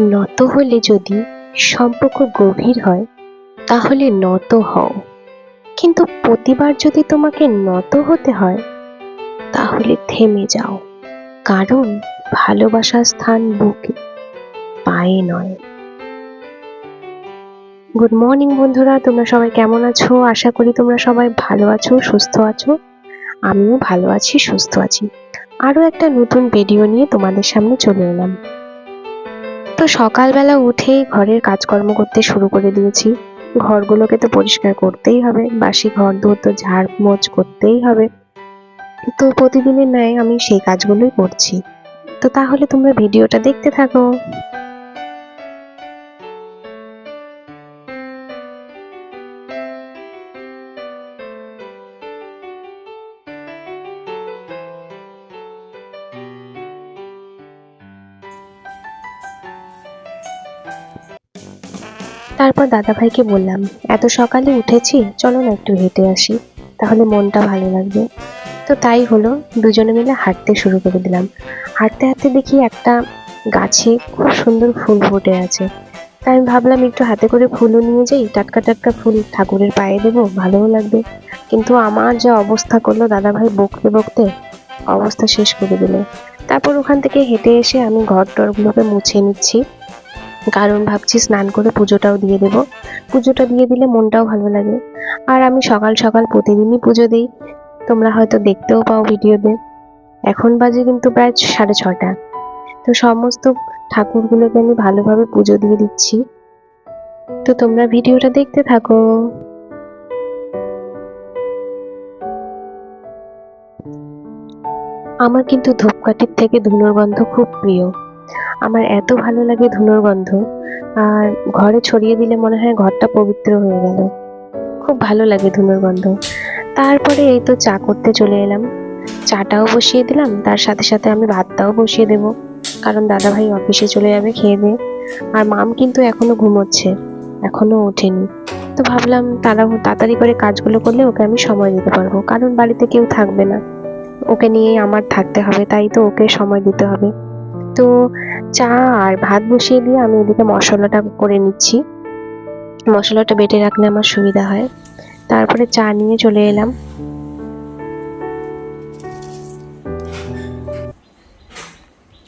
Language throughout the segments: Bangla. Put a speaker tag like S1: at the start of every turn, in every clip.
S1: নত হলে যদি সম্পর্ক গভীর হয়, তাহলে নত হও। কিন্তু প্রতিবার যদি তোমাকে নত হতে হয়, তাহলে থেমে যাও। কারণ ভালোবাসার স্থান বুকে, পায়ে নয়। গুড মর্নিং বন্ধুরা, তোমরা সবাই কেমন আছো? আশা করি তোমরা সবাই ভালো আছো, সুস্থ আছো। আমিও ভালো আছি, সুস্থ আছি। আরও একটা নতুন ভিডিও নিয়ে তোমাদের সামনে চলে এলাম। তো সকালবেলা উঠেই ঘরের কাজকর্ম করতে শুরু করে দিয়েছি। ঘরগুলোকে তো পরিষ্কার করতেই হবে, বাসি ঘর দুয়ার তো ঝাড় মোচ করতেই হবে। তো প্রতিদিনের ন্যায় আমি সেই কাজগুলোই করছি। তো তাহলে তোমরা ভিডিওটা দেখতে থাকো। তারপর দাদাভাইকে বললাম, এত সকালে উঠেছি, চলো না একটু হেঁটে আসি, তাহলে মনটা ভালো লাগবে। তো তাই হলো, দুজনে মিলে হাঁটতে শুরু করে দিলাম। হাঁটতে হাঁটতে দেখি একটা গাছে খুব সুন্দর ফুল ফুটে আছে। তাই আমি ভাবলাম, একটু হাতে করে ফুলও নিয়ে যাই, টাটকা টাটকা ফুল ঠাকুরের পায়ে দেবো, ভালোও লাগবে। কিন্তু আমার যা অবস্থা করল, দাদাভাই বকতে বকতে অবস্থা শেষ করে দিল। তারপর ওখান থেকে হেঁটে এসে আমি ঘর টরগুলোকে মুছে নিচ্ছি। কারণ ভাবছি স্নান করে পুজোটাও দিয়ে দেবো। পুজোটা দিয়ে দিলে মনটাও ভালো লাগে। আর আমি সকাল সকাল প্রতিদিনই পুজো দিই। তোমরা হয়তো দেখতেও পাও ভিডিওতে। এখন বাজে কিন্তু প্রায় সাড়ে ছটা। তো সমস্ত ঠাকুরগুলোকে আমি ভালোভাবে পুজো দিয়ে দিচ্ছি। তো তোমরা ভিডিওটা দেখতে থাকো। আমার কিন্তু ধূপকাঠির থেকে ধুনোর গন্ধ খুব প্রিয়। আমার এত ভালো লাগে ধুনোর গন্ধ। আর ঘরে ছড়িয়ে দিলে মনে হয় ঘরটা পবিত্র হয়ে গেল। খুব ভালো লাগে ধুনোর গন্ধ। তারপরে এই তো চা করতে চলে এলাম। চাটাও বসিয়ে দিলাম, তার সাথে সাথে আমি ভাতটাও বসিয়ে দেবো। কারণ দাদা ভাই অফিসে চলে যাবে খেয়ে দিয়ে। আর মাম কিন্তু এখনও ঘুমোচ্ছে, এখনও ওঠেনি। তো ভাবলাম তারা তাড়াতাড়ি করে কাজগুলো করলে ওকে আমি সময় দিতে পারব। কারণ বাড়িতে কেউ থাকবে না। ওকে নিয়েই আমার থাকতে হবে, তাই তো ওকে সময় দিতে হবে। তো চা আর ভাত বসিয়ে দিয়ে আমি এদিকে মশলাটা করে নিচ্ছি। মশলাটা বেটে রাখলে আমার সুবিধা হয়। তারপরে চা নিয়ে চলে এলাম।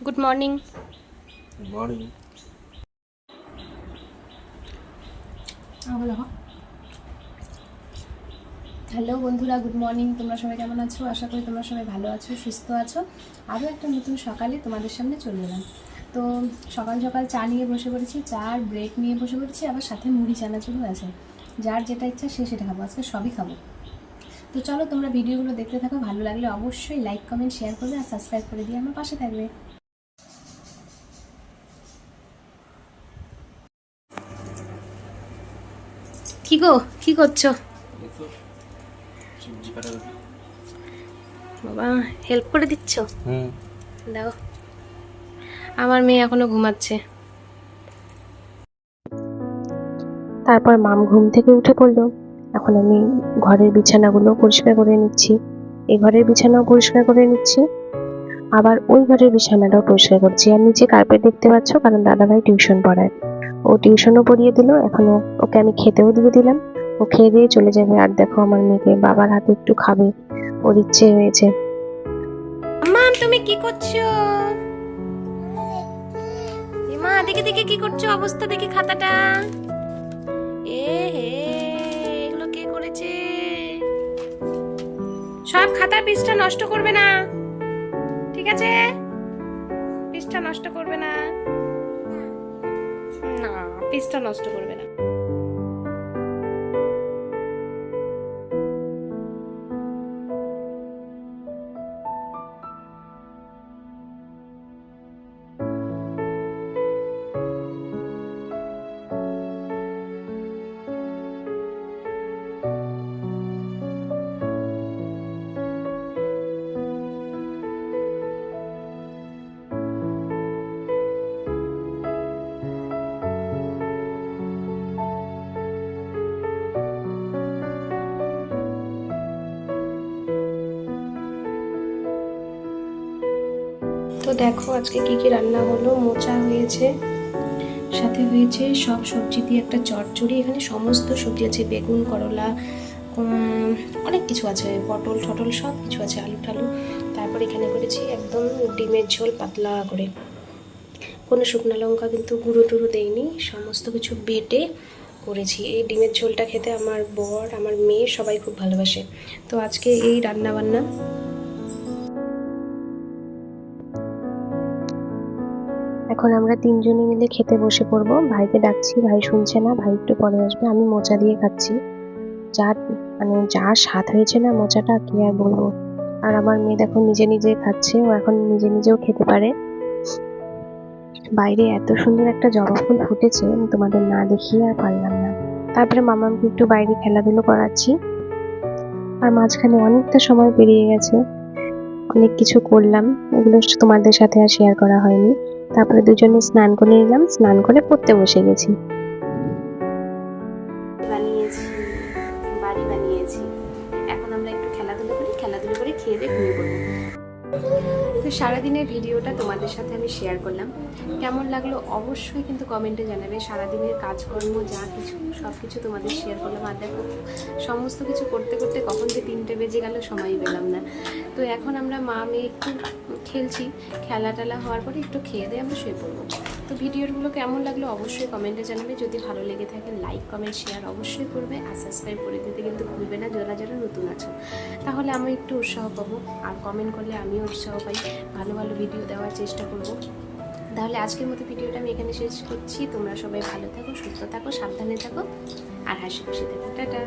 S1: Good morning
S2: morning.
S3: হ্যালো বন্ধুরা, গুড মর্নিং। তোমরা সবাই কেমন আছো? আশা করি তোমরা সবাই ভালো আছো, সুস্থ আছো। আরও একটা নতুন সকালে তোমাদের সামনে চলে এলাম। তো সকাল সকাল চা নিয়ে বসে পড়েছি, চা আর ব্রেড নিয়ে বসে পড়েছি, আবার সাথে মুড়ি চানা চানাচুরও আছে। যার যেটা ইচ্ছা সে সেটা খাব, আজকে সবই খাব। তো চলো তোমরা ভিডিওগুলো দেখতে থাকো, ভালো লাগলে অবশ্যই লাইক কমেন্ট শেয়ার করবে আর সাবস্ক্রাইব করে দিয়ে আমার পাশে থাকবে। কি গো, কি করছ? বাবা হেল্প করে দিচ্ছ?
S2: হুম।
S3: দাও। আমার মেয়ে এখনও ঘুমাচ্ছে।
S1: তারপর মাম ঘুম থেকে উঠে পড়ল। এখন আমি ঘরের বিছানাগুলো পরিষ্কার করে নিচ্ছি। এই ঘরের বিছানাও পরিষ্কার করে নিচ্ছি। আবার ওই ঘরের বিছানাটাও পরিষ্কার করছি। আর নিচে কার্পেট দেখতে পাচ্ছ কারণ দাদাভাই টিউশন পড়ায়। ও টিউশনও পড়িয়ে দিল এখনও ওকে আমি খেতেও দিয়ে দিলাম। ও খেয়ে দিয়ে চলে যাবে। আর দেখো আমার মেয়েকে বাবার হাতে একটু খাবে। ওর ইচ্ছে হয়েছে।
S3: মাম তুমি কি করছ? মা, দেখে দেখে কি করছ? অবস্থা দেখি খাতাটা। এ হে, এগুলো কে করেছে? সব খাতার পৃষ্ঠা নষ্ট করবে না। ঠিক আছে? পৃষ্ঠা নষ্ট করবে না। না, পৃষ্ঠা নষ্ট করবে না। তো দেখো আজকে কি কি রান্না হলো, মোচা হয়েছে, সাথে হয়েছে সব সবজি দিয়ে একটা চটচড়ি, এখানে সমস্ত সবজি আছে, বেগুন, করলা অনেক কিছু আছে, পটল টটল সব কিছু আছে, আলু টালু। তারপর এখানে করেছি একদম ডিমের ঝোল পাতলা করে। কোনো শুকনো লঙ্কা কিন্তু গুঁড়ো টুড়ো দেইনি, সমস্ত কিছু বেটে করেছি। এই ডিমের ঝোলটা খেতে আমার বর, আমার মেয়ে সবাই খুব ভালোবাসে। তো আজকে এই রান্না বান্না
S1: এখন আমরা তিনজনে মিলে খেতে বসে পড়ব। ভাইকে ডাকছি, ভাই শুনছে না, ভাই একটু পরে আসবে। আমি মোচা দিয়ে খাচ্ছি। যা মানে যা স্বাদ হয়েছে না মোচাটা, কি আর বলব? আর আমার মেয়ে দেখো নিজে নিজে খাচ্ছে, ও এখন নিজে নিজেও খেতে পারে। বাইরে এত সুন্দর একটা জবা ফুল ফুটেছে, আমি তোমাদের না দেখিয়ে আর পারলাম না। তারপরে মামাকে একটু বাইরে খেলাধুলো করাচ্ছি। আর মাঝখানে অনেকটা সময় পেরিয়ে গেছে। অনেক কিছু করলাম, এগুলো তোমাদের সাথে আর শেয়ার করা হয়নি। তারপরে দুজনে স্নান করে নিলাম স্নান করে পড়তে বসে গেছি।
S3: বানিয়েছি, বাড়ি বানিয়েছি। এখন আমরা একটু খেলাধুলো করি, খেলাধুলো খেয়ে তো সারাদিনের ভিডিওটা তোমাদের সাথে আমি শেয়ার করলাম। কেমন লাগল অবশ্যই কিন্তু কমেন্টে জানাবে। সারাদিনের কাজকর্ম, যা কিছু সব কিছু তোমাদের শেয়ার করলাম। আর দেখো, সমস্ত কিছু করতে করতে কখন যে তিনটে বেজে গেল সময় পেলাম না। তো এখন আমরা মা মেয়ে একটু খেলছি। খেলা টেলা হওয়ার পরে একটু খেয়ে দিয়ে আমরা শুয়ে পড়ব। তো ভিডিওগুলো কেমন লাগল অবশ্যই কমেন্টে জানাবে। যদি ভালো লেগে থাকে লাইক কমেন্ট শেয়ার অবশ্যই করবে। আর সাবস্ক্রাইব করে দিতে কিন্তু ভুলবে না, যারা যারা নতুন আছো। তাহলে আমি একটু উৎসাহ পাবো। আর কমেন্ট করলে আমিও উৎসাহ পাই। ভালো ভালো ভিডিও দেওয়ার চেষ্টা করব। তাহলে আজকের মতো ভিডিওটা আমি এখানে শেষ করছি। তোমরা সবাই ভালো থাকো, সুস্থ থাকো, সাবধানে থাকো। আর হাসি খুশি থাকো। টাটা।